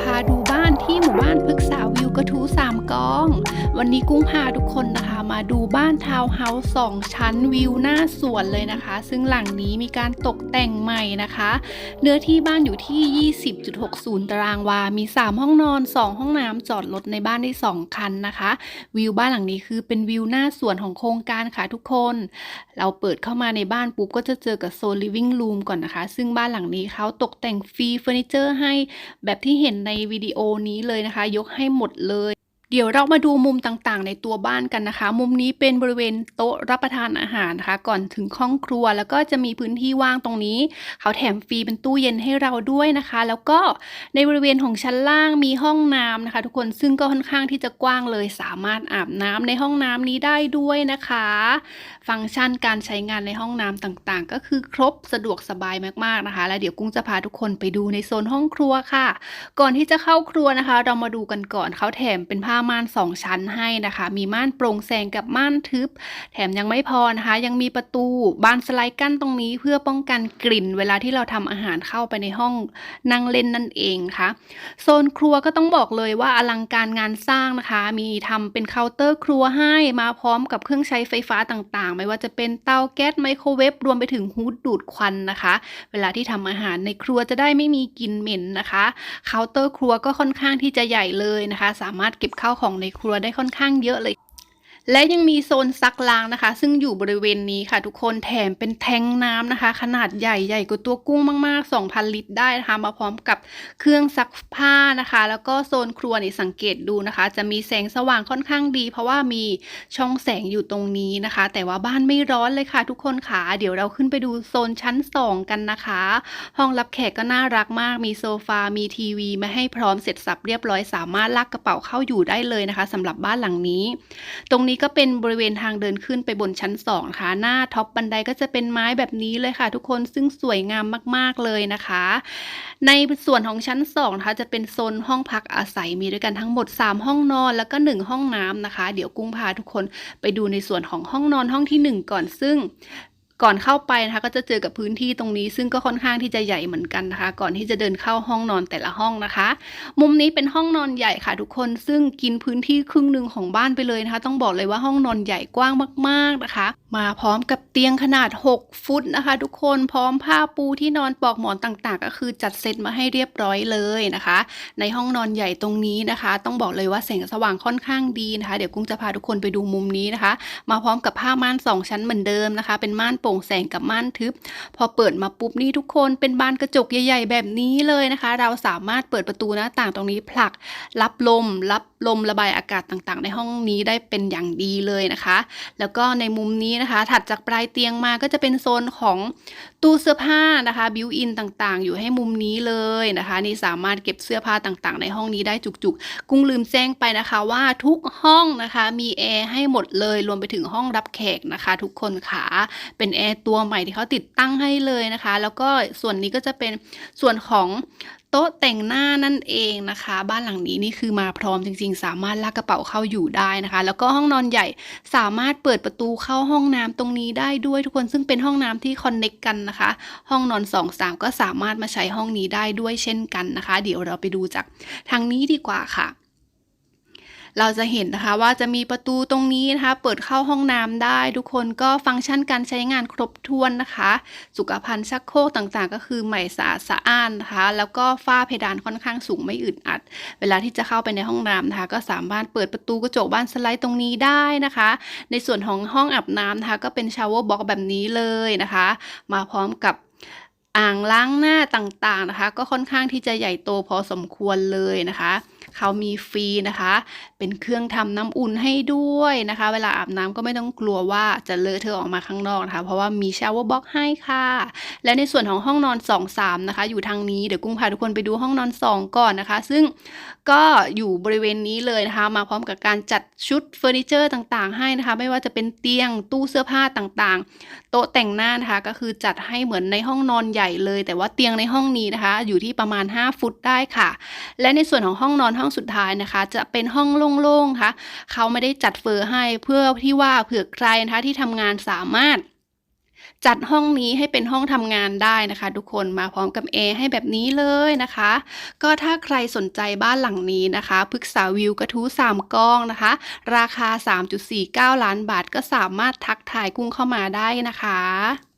พาดูบ้านที่หมู่บ้านพฤกษา กระทู้สามกอง วันนี้กุ้งพาทุกคนนะคะ มาดูบ้านทาวน์เฮาส์สองชั้นวิวหน้าสวนเลยนะคะ ซึ่งหลังนี้มีการตกแต่งใหม่นะคะ เนื้อที่บ้านอยู่ที่ 20.60 ตารางวา มี 3 ห้องนอน 2 ห้องน้ำจอดรถในบ้านได้ 2 คันนะคะ วิวบ้านหลังนี้คือเป็นวิวหน้าสวนของโครงการค่ะทุกคน เราเปิดเข้ามาในบ้านปุ๊บก็จะเจอกับโซน living room ก่อนนะคะ ซึ่งบ้านหลังนี้เขาตกแต่งฟรีเฟอร์นิเจอร์ให้แบบที่เห็นในวิดีโอนี้เลยนะคะ ยกให้หมดเลย เดี๋ยวเรามาดูมุมต่างๆ ในตัวบ้านกันนะคะ มุมนี้เป็นบริเวณโต๊ะรับประทานอาหารนะคะ ก่อนถึงห้องครัวแล้วก็จะมีพื้นที่ว่างตรงนี้ เขาแถมฟรีเป็นตู้เย็นให้เราด้วยนะคะ แล้วก็ในบริเวณของชั้นล่างมีห้องน้ำนะคะ ทุกคนซึ่งก็ค่อนข้างที่จะกว้างเลย สามารถอาบน้ำในห้องน้ำนี้ได้ด้วยนะคะ ฟังก์ชันการใช้งานในห้องน้ำต่างๆ ก็คือครบสะดวกสบายมากๆนะคะ แล้วเดี๋ยวกุ้งจะพาทุกคนไปดูในโซนห้องครัวค่ะ ก่อนที่จะเข้าครัวนะคะ เรามาดูกันก่อนเขาแถมเป็นผ้าม่านสองชั้นให้นะคะ มีม่านโปร่งแสงกับม่านทึบ แถมยังไม่พอนะคะ ยังมีประตูบานสไลด์กั้นตรงนี้เพื่อป้องกันกลิ่น เวลาที่เราทำอาหารเข้าไปในห้องนั่งเล่นนั่นเองค่ะโซนครัวก็ต้องบอกเลยว่าอลังการงานสร้างนะคะ มีทำเป็นเคาน์เตอร์ครัวให้มาพร้อมกับเครื่องใช้ไฟฟ้าต่างๆ ไม่ว่าจะเป็นเตาแก๊สไมโครเวฟรวมไปถึงฮูดดูดควันนะคะ เวลาที่ทำอาหารในครัวจะได้ไม่มีกลิ่นเหม็นนะคะเคาน์เตอร์ครัวก็ค่อนข้างที่จะใหญ่เลยนะคะ สามารถเก็บข้าข้าวของในครัวได้ค่อนข้างเยอะเลย และยังมีโซนซักล้างนะคะ ซึ่งอยู่บริเวณนี้ค่ะ ทุกคนแถมเป็นแทงน้ำนะคะ ขนาดใหญ่ใหญ่กว่าตัวกุ้งมาก ๆ 2,000 ลิตรได้นะคะ มาพร้อมกับเครื่องซักผ้านะคะ แล้วก็โซนครัวนี่สังเกตดูนะคะ จะมีแสงสว่างค่อนข้างดี เพราะว่ามีช่องแสงอยู่ตรงนี้นะคะ แต่ว่าบ้านไม่ร้อนเลยค่ะ ทุกคนค่ะเดี๋ยวเราขึ้นไปดูโซนชั้น 2 กันนะคะ ห้องรับแขกก็น่ารักมาก มีโซฟา มีทีวีมาให้พร้อมเสร็จสับเรียบร้อยสามารถลากกระเป๋าเข้าอยู่ได้เลยนะคะสำหรับบ้านหลังนี้ ตรงนี้ก็เป็นบริเวณทางเดินขึ้นไปบนชั้น2นะคะหน้าท็อปบันไดก็จะเป็นไม้แบบนี้เลยค่ะ ทุกคนซึ่งสวยงามมาก ๆ เลยนะคะ ในส่วนของชั้น2นะคะจะเป็นโซนห้องพักอาศัยมีด้วยกันทั้งหมด 3 ห้องนอนแล้วก็ 1 ห้องน้ำนะคะ เดี๋ยวกุ้งพาทุกคนไปดูในส่วนของห้องนอนห้องทีหนึ่1 ก่อนซึ่ง ก่อนเข้าไปนะคะก็จะเจอกับพื้นที่ตรงนี้ ซึ่งก็ค่อนข้างที่จะใหญ่เหมือนกันนะคะ ก่อนที่จะเดินเข้าห้องนอนแต่ละห้องนะคะ มุมนี้เป็นห้องนอนใหญ่ค่ะทุกคนซึ่งกินพื้นที่ครึ่งหนึ่งของบ้านไปเลยนะคะ ต้องบอกเลยว่าห้องนอนใหญ่กว้างมาก ๆนะคะ มาพร้อมกับเตียงขนาด 6 ฟุตนะคะ ทุกคนพร้อมผ้าปูที่นอนปลอกหมอนต่างๆ ก็คือจัดเซตมาให้เรียบร้อยเลยนะคะ ในห้องนอนใหญ่ตรงนี้นะคะ ต้องบอกเลยว่าแสงสว่างค่อนข้างดีนะคะ เดี๋ยวกุ้งจะพาทุกคนไปดูมุมนี้นะคะ มาพร้อมกับผ้าม่านสองชั้นเหมือนเดิมนะคะ เป็นม่านปร่งแสงกับม่านทึบ พอเปิดมาปุ๊บนี่ทุกคนเป็นบานกระจกใหญ่ ๆ แบบนี้เลยนะคะ เราสามารถเปิดประตูหน้าต่างตรงนี้ผลัก รับลม รับลมระบายอากาศต่างๆ ในห้องนี้ได้เป็นอย่างดีเลยนะคะ แล้วก็ในมุมนี้นะคะ ถัดจากปลายเตียงมาก็จะเป็นโซนของตู้เสื้อผ้านะคะบิวอินต่างๆ อยู่ให้มุมนี้เลยนะคะ นี่สามารถเก็บเสื้อผ้าต่างๆ ในห้องนี้ได้จุกๆ กุ้งลืมแจ้งไปนะคะว่าทุกห้องนะคะมีแอร์ให้หมดเลยรวมไปถึงห้องรับแขกนะคะ ทุกคนค่ะเป็นแอร์ตัวใหม่ที่เขาติดตั้งให้เลยนะคะ แล้วก็ส่วนนี้ก็จะเป็นส่วนของโต๊ะแต่งหน้านั่นเองนะคะ บ้านหลังนี้นี่คือมาพร้อมจริง ๆ สามารถลากกระเป๋าเข้าอยู่ได้นะคะ แล้วก็ห้องนอนใหญ่สามารถเปิดประตูเข้าห้องน้ำตรงนี้ได้ด้วยทุกคนซึ่งเป็นห้องน้ำที่คอนเน็กกันนะคะ ห้องนอน2 3ก็สามารถมาใช้ห้องนี้ได้ด้วยเช่นกันนะคะ เดี๋ยวเราไปดูจากทางนี้ดีกว่าค่ะ เราจะเห็นนะคะว่าจะมีประตูตรงนี้นะคะ เปิดเข้าห้องน้ำได้ ทุกคนก็ฟังก์ชันการใช้งานครบถ้วนนะคะ สุขภัณฑ์ชักโครกต่างๆ ก็คือใหม่สะอาดสะอ้านนะคะ แล้วก็ฝ้าเพดานค่อนข้างสูงไม่อึดอัด เวลาที่จะเข้าไปในห้องน้ำนะคะ ก็สามารถเปิดประตูกระจกบ้านสไลด์ตรงนี้ได้นะคะ ในส่วนของห้องอาบน้ำนะคะ ก็เป็นชาวเวอร์บ็อกแบบนี้เลยนะคะ มาพร้อมกับอ่างล้างหน้าต่างๆนะคะ ก็ค่อนข้างที่จะใหญ่โตพอสมควรเลยนะคะ เขามีฟรีนะคะ เป็นเครื่องทำน้ำอุ่นให้ด้วยนะคะ เวลาอาบน้ำก็ไม่ต้องกลัวว่าจะเลอะเทอะออกมาข้างนอกนะคะ เพราะว่ามีชาวเวอร์บ็อกให้ค่ะ และในส่วนของห้องนอน 2 3 นะคะ อยู่ทางนี้เดี๋ยวกุ้งพาทุกคนไปดูห้องนอน 2 ก่อนนะคะ ซึ่งก็อยู่บริเวณนี้เลยนะคะ มาพร้อมกับการจัดชุดเฟอร์นิเจอร์ต่างๆ ให้นะคะ ไม่ว่าจะเป็นเตียงตู้เสื้อผ้าต่างๆ โต๊ะแต่งหน้านะคะก็คือจัดให้เหมือนในห้องนอนใหญ่เลย แต่ว่าเตียงในห้องนี้นะคะ อยู่ที่ประมาณ 5 ฟุตได้ค่ะ และในส่วนของห้องนอนห้ององสุดท้ายนะคะ จะเป็นห้องโล่งๆค่ะเขาไม่ได้จัดเฟอร์ให้เพื่อที่ว่าเผื่อใครนะคะที่ทำงานสามารถจัดห้องนี้ให้เป็นห้องทำงานได้นะคะ ทุกคนมาพร้อมกับแอร์ให้แบบนี้เลยนะคะ ก็ถ้าใครสนใจบ้านหลังนี้นะคะพฤกษาวิวกระทู้3กล้องนะคะ ราคา 3.49 ล้านบาทก็สามารถทักทายกุ้งเข้ามาได้นะคะ